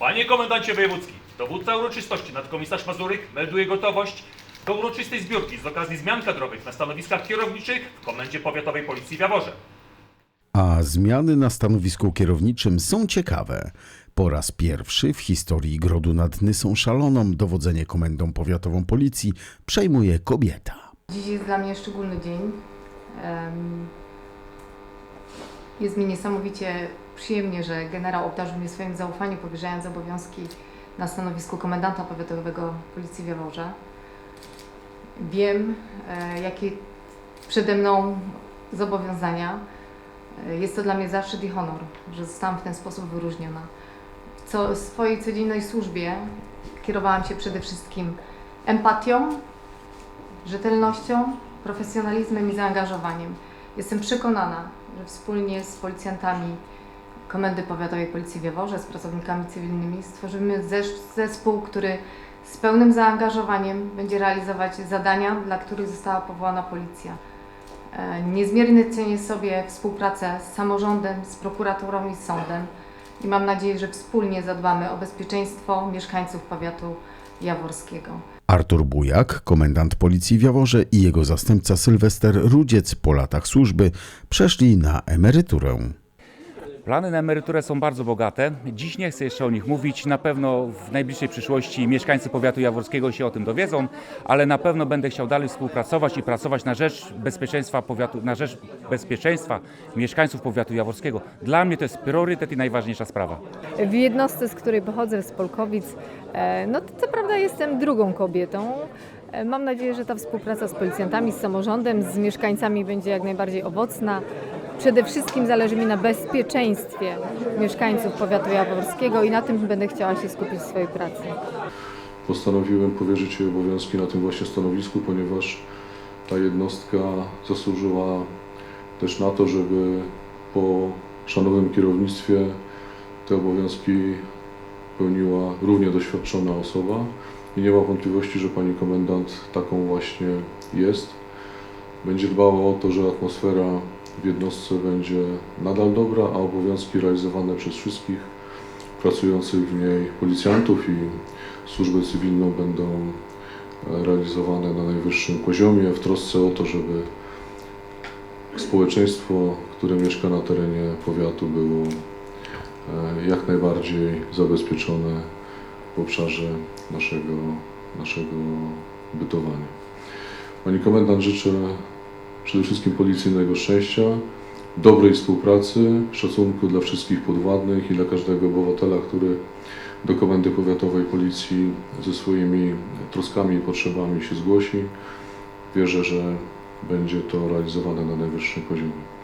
Panie komendancie wojewódzki, dowódca uroczystości nadkomisarz Mazuryk melduje gotowość do uroczystej zbiórki z okazji zmian kadrowych na stanowiskach kierowniczych w Komendzie Powiatowej Policji w Jaworze. A zmiany na stanowisku kierowniczym są ciekawe. Po raz pierwszy w historii Grodu nad Nysą Szaloną dowodzenie Komendą Powiatową Policji przejmuje kobieta. Dziś jest dla mnie szczególny dzień. Jest mi niesamowicie przyjemnie, że generał obdarzył mnie swoim zaufaniem, powierzając obowiązki na stanowisku komendanta powiatowego Policji w Jaworze. Wiem, e, jakie przede mną zobowiązania. E, Jest to dla mnie zaszczyt i honor, że zostałam w ten sposób wyróżniona. W co, w swojej codziennej służbie kierowałam się przede wszystkim empatią, rzetelnością, profesjonalizmem i zaangażowaniem. Jestem przekonana, że wspólnie z policjantami Komendy Powiatowej Policji w Jaworze, z pracownikami cywilnymi stworzymy zespół, który z pełnym zaangażowaniem będzie realizować zadania, dla których została powołana policja. E, Niezmiernie cenię sobie współpracę z samorządem, z prokuraturą i z sądem i mam nadzieję, że wspólnie zadbamy o bezpieczeństwo mieszkańców powiatu jaworskiego. Artur Bujak, komendant policji w Jaworze i jego zastępca Sylwester Rudziec po latach służby przeszli na emeryturę. Plany na emeryturę są bardzo bogate. Dziś nie chcę jeszcze o nich mówić. Na pewno w najbliższej przyszłości mieszkańcy powiatu jaworskiego się o tym dowiedzą, ale na pewno będę chciał dalej współpracować i pracować na rzecz bezpieczeństwa powiatu, na rzecz bezpieczeństwa mieszkańców powiatu jaworskiego. Dla mnie to jest priorytet i najważniejsza sprawa. W jednostce, z której pochodzę, z Polkowic, e, no to co prawda jestem drugą kobietą. E, Mam nadzieję, że ta współpraca z policjantami, z samorządem, z mieszkańcami będzie jak najbardziej owocna. Przede wszystkim zależy mi na bezpieczeństwie mieszkańców powiatu jaworskiego i na tym będę chciała się skupić w swojej pracy. Postanowiłem powierzyć jej obowiązki na tym właśnie stanowisku, ponieważ ta jednostka zasłużyła też na to, żeby po szanownym kierownictwie te obowiązki pełniła równie doświadczona osoba i nie ma wątpliwości, że pani komendant taką właśnie jest. Będzie dbała o to, że atmosfera w jednostce będzie nadal dobra, a obowiązki realizowane przez wszystkich pracujących w niej policjantów i służbę cywilną będą e, realizowane na najwyższym poziomie w trosce o to, żeby społeczeństwo, które mieszka na terenie powiatu było e, jak najbardziej zabezpieczone w obszarze naszego, naszego bytowania. Pani komendant życzę przede wszystkim policyjnego szczęścia, dobrej współpracy, szacunku dla wszystkich podwładnych i dla każdego obywatela, który do Komendy Powiatowej Policji ze swoimi troskami i potrzebami się zgłosi. Wierzę, że będzie to realizowane na najwyższym poziomie.